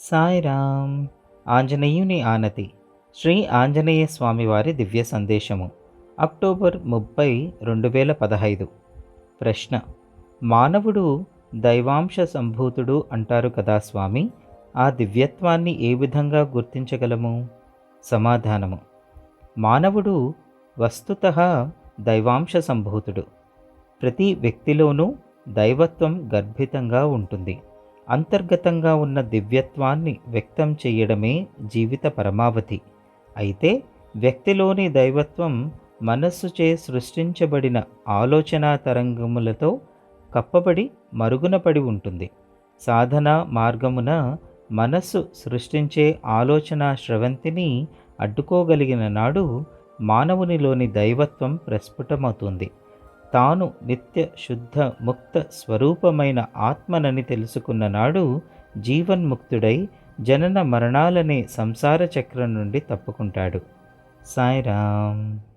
సాయిరామ్. ఆంజనేయుని ఆనతి. శ్రీ ఆంజనేయ స్వామివారి దివ్య సందేశము. అక్టోబర్ ముప్పై రెండు వేల పదహైదు. ప్రశ్న. మానవుడు దైవాంశ సంభూతుడు అంటారు కదా స్వామి. ఆ దివ్యత్వాన్ని ఏ విధంగా గుర్తించగలము? సమాధానము. మానవుడు వస్తుత దైవాంశ సంభూతుడు. ప్రతి వ్యక్తిలోనూ దైవత్వం గర్భితంగా ఉంటుంది. అంతర్గతంగా ఉన్న దివ్యత్వాన్ని వ్యక్తం చేయడమే జీవిత పరమావధి. అయితే వ్యక్తిలోని దైవత్వం మనస్సుచే సృష్టించబడిన ఆలోచనా తరంగములతో కప్పబడి మరుగున పడి ఉంటుంది. సాధన మార్గమున మనస్సు సృష్టించే ఆలోచన స్రవంతిని అడ్డుకోగలిగిన నాడు మానవునిలోని దైవత్వం ప్రస్ఫుటమవుతుంది. తాను నిత్య శుద్ధ ముక్త స్వరూపమైన ఆత్మనని తెలుసుకున్న నాడు జీవన్ముక్తుడై జనన మరణాలనే సంసార చక్రం నుండి తప్పుకుంటాడు. సాయిరామ్.